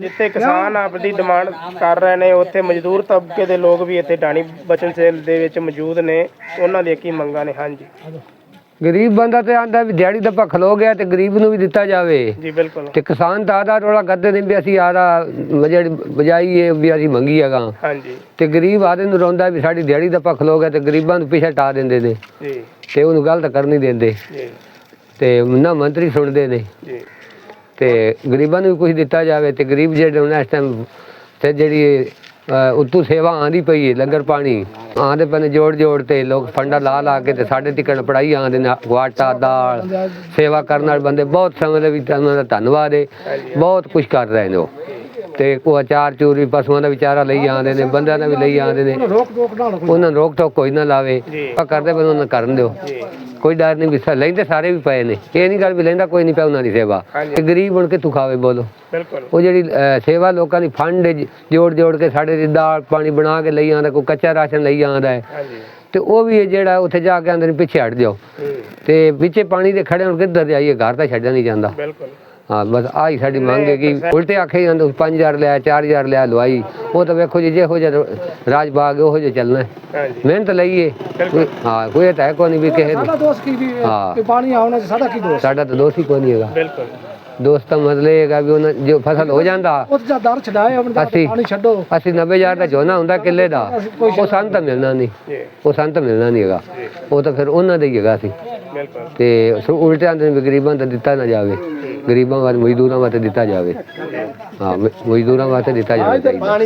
ਜਿੱਥੇ ਕਿਸਾਨ ਆਪਣੀ ਡਿਮਾਂਡ ਕਰ ਰਹੇ ਨੇ ਉੱਥੇ ਮਜ਼ਦੂਰ ਤਬਕੇ ਦੇ ਲੋਕ ਵੀ ਇੱਥੇ ਢਾਣੀ ਬਚਨ ਸੇਲ ਦੇ ਵਿੱਚ ਮੌਜੂਦ ਨੇ। ਉਹਨਾਂ ਦੀਆਂ ਕੀ ਮੰਗਾਂ ਨੇ? ਹਾਂਜੀ। ਗਰੀਬ ਬੰਦਾ ਤੇ ਆਂਦਾ ਵੀ ਦਿਹਾੜੀ ਦਾ ਖਲੋ ਗਿਆ ਤੇ ਗਰੀਬ ਨੂੰ ਵੀ ਦਿੱਤਾ ਜਾਵੇ। ਜੀ ਬਿਲਕੁਲ। ਤੇ ਕਿਸਾਨ ਤਾਂ ਆਦਾ ਰੋਲਾ ਕਰਦੇ ਨੇ ਵੀ ਅਸੀਂ ਆਦਾ ਜਿਹੜੀ ਬਜਾਈਏ ਵੀ ਅਸੀਂ ਮੰਗੀ ਹੈਗਾ। ਹਾਂਜੀ। ਤੇ ਗਰੀਬ ਆਦੇ ਨੂੰ ਰੋਂਦਾ ਵੀ ਸਾਡੀ ਦਿਹਾੜੀ ਦਾ ਖਲੋ ਗਿਆ ਤੇ ਗਰੀਬਾਂ ਨੂੰ ਪਿੱਛੇ ਟਾ ਦਿੰਦੇ ਨੇ। ਜੀ। ਤੇ ਉਹਨੂੰ ਗਲਤ ਕਰ ਨਹੀਂ ਦਿੰਦੇ। ਜੀ। ਤੇ ਨਾ ਮੰਤਰੀ ਸੁਣਦੇ ਨੇ। ਜੀ। ਤੇ ਗਰੀਬਾਂ ਨੂੰ ਵੀ ਕੁਝ ਦਿੱਤਾ ਜਾਵੇ ਤੇ ਗਰੀਬ ਜਿਹੜੇ ਹੁਣ ਇਸ ਟਾਈਮ ਤੇ ਜਿਹੜੀ ਅ, ਸੇਵਾ ਆਂਦੀ ਪਈ ਹੈ ਲੰਗਰ ਪਾਣੀ ਆਂਦੇ ਪਏ ਨੇ ਜੋੜ ਜੋੜ ਤੇ ਲੋਕ ਫੰਡਾ ਲਾ ਲਾ ਕੇ ਤੇ ਸਾਡੇ ਤਿਕਣ ਪੜਾਈ ਆਂਦੇ ਨੇ ਆਟਾ ਦਾਲ ਸੇਵਾ ਕਰਨ ਵਾਲੇ ਬੰਦੇ ਬਹੁਤ ਸਮਝਦੇ ਵੀ ਉਹਨਾਂ ਦਾ ਧੰਨਵਾਦ ਹੈ ਬਹੁਤ ਕੁਝ ਕਰ ਰਹੇ ਨੇ ਉਹ। ਤੇ ਕੋ ਅਚਾਰ ਚੂਰੀ ਪਸ਼ੂਆਂ ਦਾ ਵਿਚਾਰਾ ਲਈ ਆਂਦੇ ਨੇ ਬੰਦਿਆਂ ਦਾ ਵੀ ਲਈ ਆਂਦੇ ਨੇ। ਉਹਨਾਂ ਨੂੰ ਰੋਕ ਟੋਕ ਕੋਈ। ਨਾ ਲਾਵੇ। ਆਪਾਂ ਕਰਦੇ ਪਰ ਉਹਨਾਂ ਕਰਨ ਦਿਓ। ਕੋਈ ਡਰ ਨਹੀਂ ਵਿਸਾ ਲੈਂਦੇ ਸਾਰੇ ਵੀ ਪਏ ਨੇ। ਇਹ ਨਹੀਂ ਗੱਲ ਵੀ ਲੈਂਦਾ ਕੋਈ ਨਹੀਂ ਪਿਆ ਉਹਨਾਂ ਦੀ ਸੇਵਾ। ਤੇ ਗਰੀਬ ਬਣ ਕੇ ਤੂੰ ਖਾਵੇ ਬੋਲੋ। ਬਿਲਕੁਲ। ਉਹ ਜਿਹੜੀ ਸੇਵਾ ਲੋਕਾਂ ਦੀ ਫੰਡ ਜੋੜ ਜੋੜ ਕੇ ਸਾਡੇ ਦੀ ਦਾਲ ਪਾਣੀ ਬਣਾ ਕੇ ਲਈ ਆਉਂਦਾ ਕੋਈ ਕੱਚਾ ਰਾਸ਼ਨ ਲਈ ਆਉਂਦਾ ਹੈ। ਤੇ ਉਹ ਵੀ ਜਿਹੜਾ ਉੱਥੇ ਜਾ ਕੇ ਨੇ ਪਿੱਛੇ ਹਟ ਜਾਓ। ਤੇ ਵਿੱਚੇ ਪਾਣੀ ਦੇ ਖੜੇ ਹੁਣ ਕਿੱਧਰ ਜਾਈਏ ਘਰ ਤਾਂ ਛੱਡਿਆ ਨਹੀਂ ਜਾਂਦਾ। ਬਿਲਕੁਲ। ਹਾਂ ਬਸ ਆਹੀ ਸਾਡੀ ਮੰਗ ਹੈ ਕਿ ਉਲਟੇ ਆਖੇ ਜਾਂਦੇ 5000 ਲਿਆ 4000 ਲਿਆ ਲਵਾਈ। ਉਹ ਤਾਂ ਵੇਖੋ ਜੀ ਜਿਹੋ ਜਿਹਾ ਰਾਜ ਬਾਗ ਉਹੋ ਜਿਹਾ ਚੱਲਣਾ ਹੈ। ਹਾਂਜੀ। ਮਿਹਨਤ ਲਈਏ। ਹਾਂ ਕੋਈ ਤਾਂ ਹੈ ਕੋਈ ਨਹੀਂ ਵੀ ਕਿਸੇ ਨੂੰ। ਦੋਸਤ ਕੀ ਵੀ ਹਾਂ। ਪਾਣੀ ਆਉਣਾ ਚ ਸਾਡਾ ਕੀ ਦੋਸਤ? ਸਾਡਾ ਤਾਂ ਦੋਸਤ ਹੀ ਕੋਈ ਨਹੀਂ ਹੈਗਾ। ਬਿਲਕੁਲ। ਦੋਸਤ ਦਾ ਮਤਲਬ ਇਹ ਹੈਗਾ ਵੀ ਉਹਨਾਂ ਜੋ ਫਸਲ ਹੋ ਜਾਂਦਾ। ਉਹ ਜਾਂ ਦਰ ਛਡਾਏ ਤਾਂ ਅਸੀਂ- ਪਾਣੀ ਛੱਡੋ। ਅਸੀਂ 90000 ਦਾ ਝੋਨਾ ਹੁੰਦਾ ਕਿੱਲੇ ਦਾ। ਉਹ ਸਾਨੂੰ ਤਾਂ ਮਿਲਣਾ ਨਹੀਂ। ਉਹ ਸਾਨੂੰ ਤਾਂ ਮਿਲਣਾ ਨਹੀਂ ਹੈਗਾ। ਉਹ ਤਾਂ ਫਿਰ ਉਹਨਾਂ ਦਾ ਹੀ ਹੈਗਾ ਸੀ। ਬਿਲਕੁਲ। ਤੇ ਸੋ ਉਲਟੇ ਆਂਦੇ ਨੇ ਵੀ ਗਰੀਬਾਂ ਦਾ ਦਿੱਤਾ ਨਾ ਜਾਵੇ। ਗਰੀਬਾਂ ਵਾਸਤੇ ਮਜ਼ਦੂਰਾਂ ਵਾਸਤੇ ਦਿੱਤਾ ਜਾਵੇ। ਹਾਂ ਮ- ਮਜ਼ਦੂਰਾਂ ਵਾਸਤੇ ਦਿੱਤਾ ਜਾਵੇ। ਚਾਹੀਦਾ